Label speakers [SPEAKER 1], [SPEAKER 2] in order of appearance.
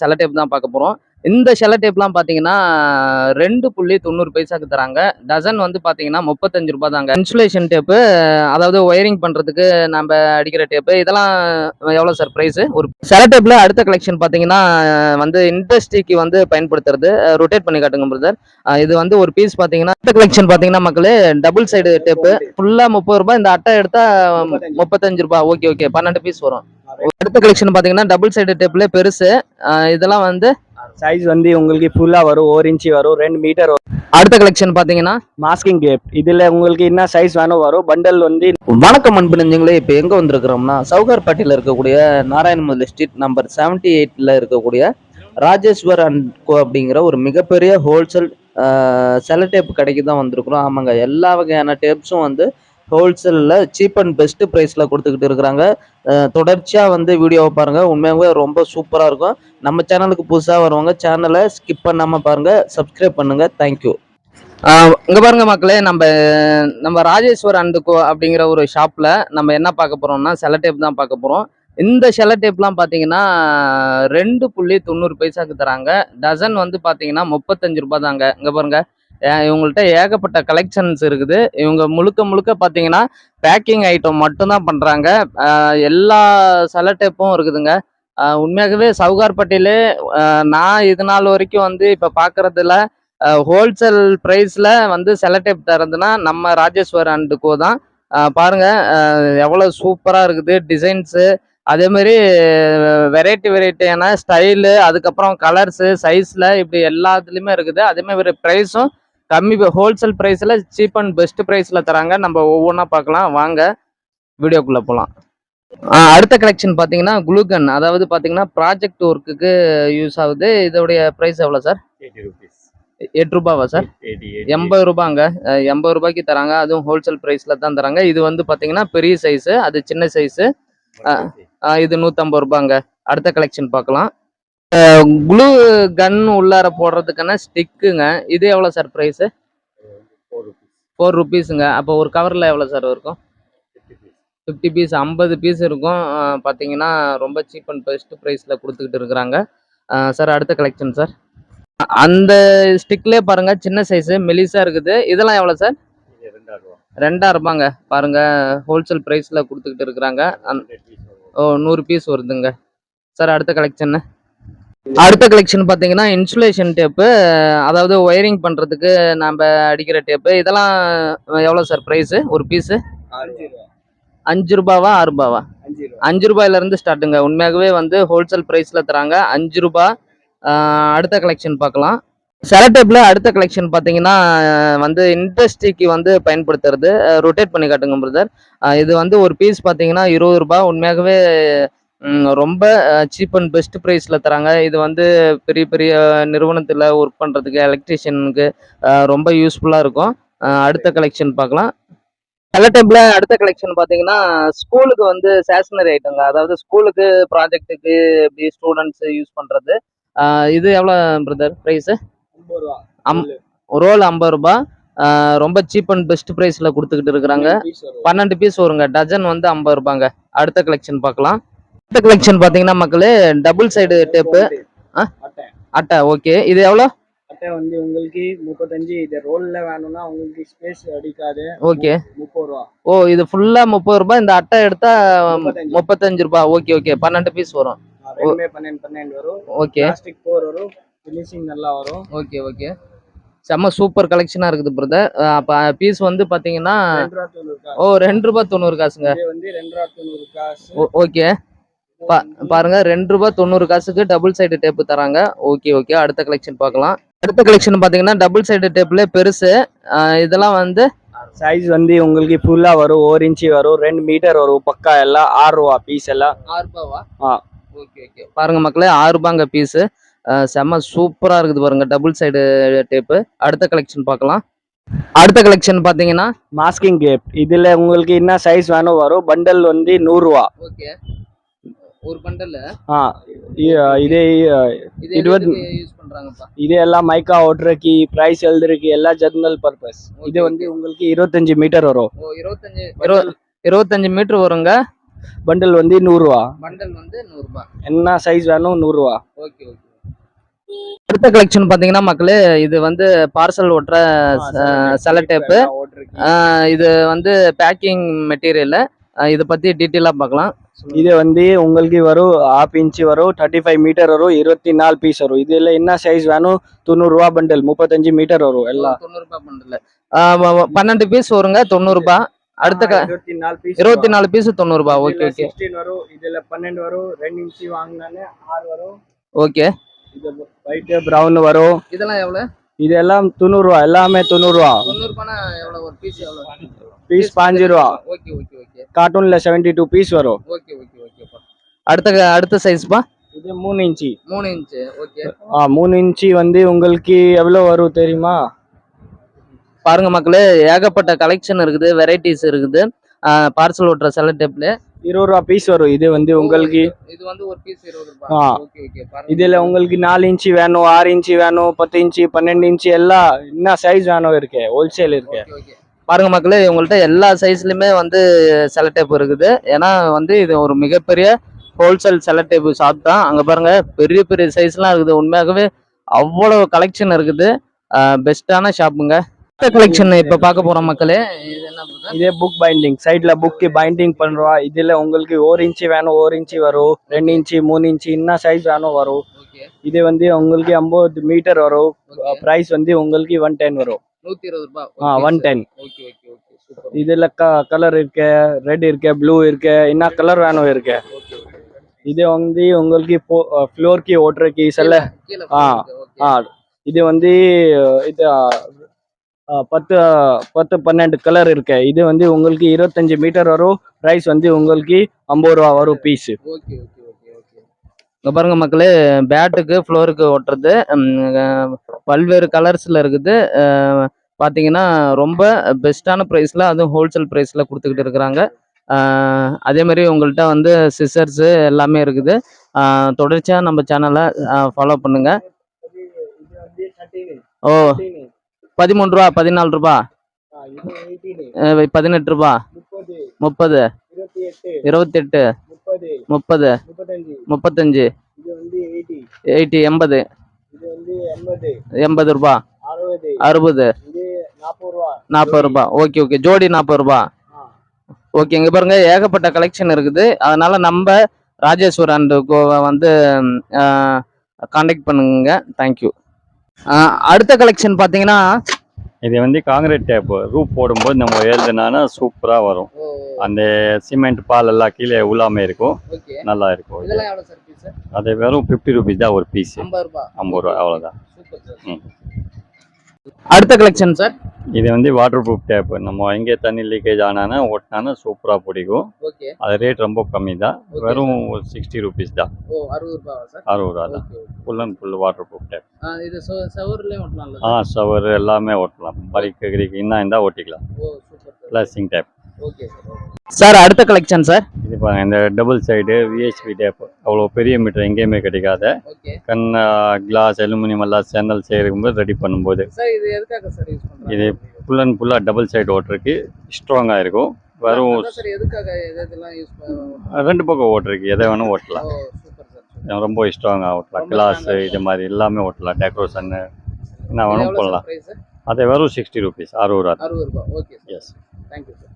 [SPEAKER 1] செல டைப் தான் பார்க்க போகிறோம் இந்த செல டேப்லாம் பார்த்தீங்கன்னா ரெண்டு புள்ளி தொண்ணூறு பைசாக்கு தராங்க. டசன் வந்து பார்த்தீங்கன்னா முப்பத்தஞ்சு ரூபாய் தாங்க இன்சுலேஷன் டேப்பு அதாவது ஒயரிங் பண்ணுறதுக்கு நம்ம அடிக்கிற டேப்பு இதெல்லாம் எவ்வளோ சார் ப்ரைஸு ஒரு செல டேப்பில் அடுத்த கலெக்ஷன் பார்த்தீங்கன்னா வந்து இண்டஸ்ட்ரிக்கு வந்து பயன்படுத்துறது ரொட்டேட் பண்ணி காட்டுங்க பிரதர் இது வந்து ஒரு பீஸ் பார்த்தீங்கன்னா அடுத்த கலெக்ஷன் பார்த்தீங்கன்னா மக்களே டபுள் சைடு டேப்பு ஃபுல்லாக முப்பது ரூபாய் இந்த அட்டை எடுத்தால் முப்பத்தஞ்சு. ரூபாய். ஓகே ஓகே பன்னெண்டு பீஸ் வரும். அடுத்த கலெக்ஷன் பார்த்தீங்கன்னா டபுள் சைடு டேப்ல பெருசு. இதெல்லாம் வந்து
[SPEAKER 2] சைஸ் வந்து உங்களுக்கு ஃபுல்லா வரும் ஒரு இன்ச்சு வரும் ரெண்டு மீட்டர் வரும்.
[SPEAKER 1] அடுத்த கலெக்ஷன் பார்த்தீங்கன்னா
[SPEAKER 2] மாஸ்கிங் கேப் இதுல உங்களுக்கு என்ன சைஸ் வேணும் வரும். பண்டல் வந்து
[SPEAKER 1] வணக்கம் அன்பு நெஞ்சங்களே இப்போ எங்கே வந்திருக்கிறோம்னா சவுகார்பேட்டையில் இருக்கக்கூடிய நாராயணமலை ஸ்ட்ரீட் நம்பர் செவன்டி எயிட்டில் இருக்கக்கூடிய ராஜேஸ்வர் அண்ட் கோ அப்படிங்கிற ஒரு மிகப்பெரிய ஹோல்சேல் செல டேப் கடைக்கு தான் வந்திருக்கிறோம். ஆமாங்க எல்லா வகையான டேப்ஸும் வந்து ஹோல்சேலில் சீப் அண்ட் பெஸ்ட்டு ப்ரைஸில் கொடுத்துக்கிட்டு இருக்கிறாங்க. தொடர்ச்சியாக வந்து வீடியோவை பாருங்கள் உண்மையாகவே ரொம்ப சூப்பராக இருக்கும். நம்ம சேனலுக்கு புதுசாக வருவாங்க. சேனலை ஸ்கிப் பண்ணாமல் பாருங்கள் சப்ஸ்கிரைப் பண்ணுங்கள் தேங்க்யூ இங்கே பாருங்க மக்களே நம்ம நம்ம ராஜேஸ்வர் அண்டு கோ அப்படிங்கிற ஒரு ஷாப்பில் நம்ம என்ன பார்க்க போகிறோம்னா செல டேப் தான் பார்க்க போகிறோம் இந்த செல டேப்லாம் பார்த்தீங்கன்னா ரெண்டு புள்ளி தொண்ணூறு பைசாக்கு தராங்க. டசன் வந்து பார்த்தீங்கன்னா முப்பத்தஞ்சு ரூபா தாங்க. இங்கே பாருங்கள் இவங்கள்ட்ட ஏகப்பட்ட கலெக்ஷன்ஸ் இருக்குது. இவங்க முழுக்க முழுக்க பார்த்தீங்கன்னா பேக்கிங் ஐட்டம் மட்டும்தான் பண்ணுறாங்க எல்லா செல டேப்பும் இருக்குதுங்க. உண்மையாகவே சவுகார்பட்டியிலே நான் இது நாள் வரைக்கும் வந்து இப்போ பார்க்குறதுல ஹோல்சேல் ப்ரைஸில் வந்து செல தரதுன்னா நம்ம ராஜேஸ்வர் அண்டு கோ தான். பாருங்கள் எவ்வளோ சூப்பராக இருக்குது டிசைன்ஸு அதே மாதிரி வெரைட்டி வெரைட்டியான ஸ்டைலு அதுக்கப்புறம் கலர்ஸு சைஸில் இப்படி எல்லாத்துலேயுமே இருக்குது. அதேமாதிரி ப்ரைஸும் கம்மி ஹோல்சேல் ப்ரைஸில் சீப் அண்ட் பெஸ்ட் ப்ரைஸில் தராங்க. நம்ம ஒவ்வொன்றா பார்க்கலாம். வாங்க வீடியோக்குள்ளே போகலாம் அடுத்த கலெக்ஷன் பார்த்தீங்கன்னா குளூகன் அதாவது பார்த்தீங்கன்னா ப்ராஜெக்ட் ஒர்க்குக்கு யூஸ் ஆகுது. இதோடைய ப்ரைஸ் எவ்வளோ சார் எட்டு ரூபாவா சார் எண்பது ரூபாங்க. எண்பது ரூபாய்க்கு தராங்க. அதுவும் ஹோல்சேல் ப்ரைஸில் தான் தராங்க. இது வந்து பார்த்தீங்கன்னா பெரிய சைஸு அது சின்ன சைஸு இது நூற்றம்பது ரூபாங்க. அடுத்த கலெக்ஷன் பார்க்கலாம். க்ளூ கன் உள்ளார போடுறதுக்கான ஸ்டிக்குங்க இது எவ்வளோ சார் ப்ரைஸு ஃபோர் ருபீஸுங்க அப்போ ஒரு கவரில் எவ்வளோ சார் இருக்கும்? ஃபிஃப்டி பீஸ் ஐம்பது பீஸ் இருக்கும். பார்த்தீங்கன்னா ரொம்ப சீப் அண்ட் பெஸ்ட் ப்ரைஸில் கொடுத்துக்கிட்டு இருக்கிறாங்க. சார் அடுத்த கலெக்ஷன் சார் அந்த ஸ்டிக்லேயே பாருங்க சின்ன சைஸு மெலிசா இருக்குது. இதெல்லாம் எவ்வளோ சார் ரெண்டாயிரம் ரூபாங்க. பாருங்க ஹோல்சேல் ப்ரைஸில் கொடுத்துக்கிட்டு இருக்கிறாங்க. ஓ நூறு பீஸ் வருதுங்க. சார் அடுத்த கலெக்ஷன் அடுத்த கலெக்ஷன் பார்த்தீங்கன்னா இன்சுலேஷன் டேப்பு அதாவது ஒயரிங் பண்ணுறதுக்கு நம்ம அடிக்கிற டேப்பு இதெல்லாம் எவ்வளோ சார் ப்ரைஸு ஒரு பீஸு அஞ்சு ரூபாவா ஆறு ரூபாவா? அஞ்சு ரூபாயிலேருந்து ஸ்டார்ட்டுங்க உண்மையாகவே வந்து ஹோல்சேல் ப்ரைஸில் தராங்க. அஞ்சு ரூபா அடுத்த கலெக்ஷன் பார்க்கலாம் செலடேப்ல அடுத்த கலெக்ஷன் பார்த்தீங்கன்னா வந்து இண்டஸ்ட்ரிக்கு வந்து பயன்படுத்துறது. ரொட்டேட் பண்ணி காட்டுங்க பிரதர் இது வந்து ஒரு பீஸ் பார்த்தீங்கன்னா இருபது ரூபாய் உண்மையாகவே ரொம்ப சீப் அண்ட் பெஸ்ட் ப்ரைஸில் தராங்க. இது வந்து பெரிய பெரிய நிறுவனத்தில் ஒர்க் பண்ணுறதுக்கு எலக்ட்ரிஷியனுக்கு ரொம்ப யூஸ்ஃபுல்லாக இருக்கும். அடுத்த கலெக்ஷன் பார்க்கலாம். செலடேப்ல அடுத்த கலெக்ஷன் பார்த்தீங்கன்னா ஸ்கூலுக்கு வந்து ஸ்டேஷனரி ஐட்டங்க அதாவது ஸ்கூலுக்கு ப்ராஜெக்ட்டுக்கு இப்படி ஸ்டூடெண்ட்ஸ் யூஸ் பண்ணுறது இது எவ்வளோ பிரதர் ப்ரைஸு அம்- ரோல் ஐம்பது ஆஹ் ரொம்ப சீப் அண்ட் பெஸ்ட் ப்ரைஸில் கொடுத்துக்கிட்டு இருக்கிறாங்க. பன்னெண்டு பீஸ் வருங்க. டஜன் வந்து ஐம்பது ரூபாங்க. அடுத்த கலெக்ஷன் பார்க்கலாம். அடுத்த கலெக்ஷன் பார்த்தீங்கன்னா மக்களே டபுள் சைடு டேப்பு அட்டை. ஓகே இது எவ்வளோ?
[SPEAKER 2] அட்டை வந்து உங்களுக்கு முப்பத்தஞ்சு. இது ரோல்ல வேணும்னா உங்களுக்கு ஸ்பேஸ் அடிக்காது.
[SPEAKER 1] ஓகே
[SPEAKER 2] முப்பது ரூபா.
[SPEAKER 1] ஓ இது ஃபுல்லாக முப்பது ரூபாய் இந்த அட்டை எடுத்தா
[SPEAKER 2] முப்பத்தஞ்சு.
[SPEAKER 1] ரூபாய் ஓகே ஓகே பன்னெண்டு பீஸ் வரும்.
[SPEAKER 2] பன்னெண்டு பன்னெண்டு வரும்.
[SPEAKER 1] ஓகே
[SPEAKER 2] பிளாஸ்டிக் போர் வரும். ஃபினிஷிங் நல்லா வரும்.
[SPEAKER 1] ஓகே ஓகே செம்ம சூப்பர் கலெக்ஷனாக இருக்குது பிரதர் அப்போ பீஸ் வந்து பார்த்தீங்கன்னா ஓ ரெண்டு ரூபா தொண்ணூறு காசுங்க.
[SPEAKER 2] வந்து ரெண்டு ரூபா தொண்ணூறு காசு.
[SPEAKER 1] ஓ- ஓகே பா பாருங்க ரெண்டு ரூபா தொண்ணூறு காசுக்கு டபுள் சைடு டேப்பு தராங்க. ஓகே ஓகே அடுத்த கலெக்ஷன் பார்க்கலாம். அடுத்த கலெக்ஷன் பார்த்தீங்கன்னா டபுள் சைடு டேப்ல பெருசு. இதெல்லாம் வந்து
[SPEAKER 2] சைஸ் வந்து உங்களுக்கு ஃபுல்லா வரும். ஒரு இன்ச்சு வரும். ரெண்டு மீட்டர் வரும். பக்கா எல்லாம் ஆறு ரூபா பீஸ் எல்லாம்
[SPEAKER 1] ஆறு ரூபாவா?
[SPEAKER 2] ஆ.
[SPEAKER 1] ஓகே ஓகே பாருங்க மக்களே ஆறு ரூபாங்க பீஸு செம்ம சூப்பராக இருக்குது பாருங்க டபுள் சைடு டேப்பு அடுத்த கலெக்ஷன் பார்க்கலாம். அடுத்த கலெக்ஷன் பார்த்தீங்கன்னா
[SPEAKER 2] மாஸ்கிங் கேப் இதுல உங்களுக்கு என்ன சைஸ் வேணும்? வரும். பண்டல் வந்து நூறு ரூபா.
[SPEAKER 1] ஓகே ஒரு பண்டல்
[SPEAKER 2] ஆ
[SPEAKER 1] யூஸ் பண்றாங்கப்பா
[SPEAKER 2] இது எல்லாம் மைக்கா ஓட்டுறக்கு பிரைஸ் எழுதுறதுக்கு எல்லாம் ஜெர்னல் பர்பஸ் இது வந்து உங்களுக்கு இருபத்தஞ்சு மீட்டர் வரும்.
[SPEAKER 1] ஓ இருபத்தஞ்சு இருபத்தஞ்சு மீட்டர் வருங்க.
[SPEAKER 2] பண்டில் வந்து நூறுரூவா
[SPEAKER 1] பண்டல் வந்து நூறுரூபா
[SPEAKER 2] என்ன சைஸ் வேணும்? நூறுரூவா
[SPEAKER 1] ஓகே ஓகே அடுத்த கலெக்ஷன் பார்த்தீங்கன்னா மக்களே இது வந்து பார்சல் ஒட்டுற செல டேப்பு இது வந்து பேக்கிங் மெட்டீரியல் இதை பற்றி டீட்டெயிலாக பார்க்கலாம்.
[SPEAKER 2] இது வந்து உங்களுக்கு வரும் ஆஃப் இன்ச்சு வரும் தேர்ட்டி ஃபைவ் மீட்டர் வரும் இருபத்தி நாலு பீஸ் வரும். இதுல என்ன சைஸ் வேணும்? தொண்ணூறுரூவா பண்டல் முப்பத்தஞ்சு மீட்டர் வரும் எல்லாம்
[SPEAKER 1] தொண்ணூறுபா பண்டல் பன்னெண்டு பீஸ் வருங்க தொண்ணூறுபா அடுத்த
[SPEAKER 2] இருபத்தி நாலு பீஸ்
[SPEAKER 1] இருபத்தி நாலு பீஸ் தொண்ணூறுபா ஓகே ஓகே.
[SPEAKER 2] வரும் இதுல பன்னெண்டு வரும் ரெண்டு இன்ச்சு வாங்கினாலே ஆறு வரும்.
[SPEAKER 1] ஓகே.
[SPEAKER 2] இது ஒயிட் ப்ரௌன் வரும்.
[SPEAKER 1] இதெல்லாம் எவ்வளோ
[SPEAKER 2] இதெல்லாம் தொண்ணூறுரூவா எல்லாமே தொண்ணூறுரூவா
[SPEAKER 1] எவ்வளோ ஒரு பீஸ் எவ்வளோ
[SPEAKER 2] பீஸ் பாஞ்சு ரூபா.
[SPEAKER 1] ஓகே ஓகே ஓகே
[SPEAKER 2] கார்ட்டூன்ல செவன்டி டூ பீஸ் வரும்
[SPEAKER 1] ஓகே ஓகே ஓகேப்பா அடுத்த அடுத்த சைஸ்ப்பா
[SPEAKER 2] இது மூணு இன்ச்சு.
[SPEAKER 1] மூணு இன்ச்சு ஓகே
[SPEAKER 2] ஆ மூணு இன்ச்சு வந்து உங்களுக்கு எவ்வளோ வரும் தெரியுமா?
[SPEAKER 1] பாருங்க மக்களே ஏகப்பட்ட கலெக்ஷன் இருக்குது வெரைட்டிஸ் இருக்குது. பார்சல் ஓட்டுற செல டேப்ல
[SPEAKER 2] இருபது ரூபா பீஸ் வரும். இது வந்து உங்களுக்கு
[SPEAKER 1] இது வந்து ஒரு பீஸ் இருபது. ஓகே ஓகே
[SPEAKER 2] இதுல உங்களுக்கு நாலு இன்ச்சு வேணும் ஆறு இன்ச்சு வேணும் பத்து இன்ச்சு பன்னெண்டு இன்ச்சு எல்லாம் என்ன சைஸ் வேணும் இருக்கு? ஹோல்சேல் இருக்கு.
[SPEAKER 1] பாருங்க மக்களே உங்கள்ட்ட எல்லா சைஸ்லயுமே வந்து செல டேப் இருக்குது. ஏன்னா வந்து இது ஒரு மிகப்பெரிய ஹோல்சேல் செல டேப் ஷாப் தான். அங்க பாருங்க பெரிய பெரிய சைஸ்லாம் இருக்குது. உண்மையாகவே அவ்வளவு கலெக்ஷன் இருக்குது. பெஸ்டான ஷாப்புங்க கலெக்ஷன் இப்ப பார்க்க போறோம் மக்களே இது
[SPEAKER 2] புக் பைண்டிங் சைட்ல புக்கு பைண்டிங் பண்றோம். இதுல உங்களுக்கு ஒரு இன்ச்சு வேணும் ஒரு இன்ச்சு வரும். ரெண்டு இன்ச்சு மூணு இன்ச்சு என்ன சைஸ் வேணும் வரும். இது வந்து உங்களுக்கு ஐம்பது மீட்டர் வரும். பிரைஸ் வந்து உங்களுக்கு ஒன் டென் வரும்.
[SPEAKER 1] நூத்தி இருபது ரூபாய்
[SPEAKER 2] ஆ one ten
[SPEAKER 1] okay okay okay super
[SPEAKER 2] இதுல கலர் இருக்கு ரெட் இருக்கு ப்ளூ இருக்கு. என்ன கலர் வேணும் இருக்கு? இது வந்து உங்களுக்கு ஃப்ளோர்க்கு ஓட்டுறக்கு சில ஆ, ஆ இது வந்து இது பத்து பத்து பன்னெண்டு கலர் இருக்கு. இது வந்து உங்களுக்கு இருபத்தஞ்சு மீட்டர் வரும். ப்ரைஸ் வந்து உங்களுக்கு ஐம்பது ரூபா வரும் piece
[SPEAKER 1] okay okay okay okay. இங்க பாருங்க மக்களே பேட்டுக்கு ஃப்ளோருக்கு ஒட்டுறது. பல்வேறு கலர்ஸ்ல இருக்குது. அஹ், பாத்தீங்கன்னா ரொம்ப பெஸ்ட்டான ப்ரைஸ்ல அதுவும் ஹோல்சேல் ப்ரைஸ்ல கொடுத்துக்கிட்டு இருக்கிறாங்க. அதே மாதிரி உங்கள்கிட்ட வந்து சிசர்ஸு எல்லாமே இருக்குது. அஹ், தொடர்ச்சியா நம்ம சேனலை ஃபாலோ பண்ணுங்க. ஓ. பதிமூணு ரூபா பதினாலு ரூபா? பதினெட்டு ரூபா. முப்பது. இருபத்தெட்டு முப்பது. முப்பத்தஞ்சு.
[SPEAKER 2] எயிட்டி
[SPEAKER 1] எண்பது.
[SPEAKER 2] எண்பது.
[SPEAKER 1] ரூபா.
[SPEAKER 2] அறுபது. நாற்பது ரூபா.
[SPEAKER 1] Okay okay. ஜோடி நாற்பது ரூபா. ஓகே இங்க பாருங்க. ஏகப்பட்ட கலெக்ஷன் இருக்குது. அதனால நம்ம ராஜேஸ்வர் அண்ட் கோவை வந்து காண்டாக்ட் பண்ணுங்க. தேங்க்யூ அடுத்த கலெக்ஷன் பார்த்தீங்கன்னா
[SPEAKER 3] இது வந்து காங்கிரீட் டேப் ரூப் போடும்போது நம்ம எழுதுனானா சூப்பராக வரும். அந்த சிமெண்ட் பால் எல்லாம் கீழே உலாம இருக்கும். நல்லா இருக்கும். அது வெறும் ஃபிஃப்டி ருபீஸ் தான் ஒரு பீஸ்
[SPEAKER 1] ஐம்பது ரூபா
[SPEAKER 3] அவ்வளோதான்.
[SPEAKER 1] அடுத்த கலெக்ஷன் சார்
[SPEAKER 3] இது வந்து வாட்டர் ப்ரூஃப் டேப் நம்ம எங்கே தண்ணி லீக்கேஜ் ஆனானா ஒட்டினானா சூப்பராக பிடிக்கும். அது ரேட் ரொம்ப கம்மி தான். வெறும் சிக்ஸ்டி ருபீஸ் தான்.
[SPEAKER 1] அறுபது
[SPEAKER 3] ரூபா தான். Full and full waterproof tape ah shower எல்லாமே ஓட்டலாம். பரிக்கு கிரிக்கு இன்னும் இருந்தால் ஓட்டிக்கலாம். பிளாஸ்டிங் டேப்
[SPEAKER 1] ஓகே சார் அடுத்த கலெக்ஷன் சார்
[SPEAKER 3] இது பாருங்க இந்த டபுள் சைடு விஹெச்பி டேப் அவ்வளோ பெரிய மீட்டர் எங்கேயுமே கிடைக்காத. கண் கிளாஸ் அலுமினியம் எல்லாம் சேனல் செய்யும்போது ரெடி பண்ணும்போது.
[SPEAKER 1] சார் இது எதுக்காக சார் யூஸ் பண்றாங்க?
[SPEAKER 3] இது ஃபுல் அண்ட் ஃபுல்லாக டபுள் சைடு ஓட்டுறதுக்கு ஸ்ட்ராங்காக இருக்கும். வெறும் ரெண்டு பக்கம் ஓட்டுறதுக்கு எதை வேணும் ஓட்டலாம்.
[SPEAKER 1] ஓ சூப்பர் சார்
[SPEAKER 3] ரொம்ப ஸ்ட்ராங்காக ஓட்டலாம். கிளாஸ் இது மாதிரி எல்லாமே ஓட்டலாம். டெக்கரேஷன் என்ன வேணும் போடலாம். அது வெறும் சிக்ஸ்டி ருபீஸ் அறுபது ரூபா.
[SPEAKER 1] அறுபது ரூபாய் okay sir
[SPEAKER 3] yes
[SPEAKER 1] thank you sir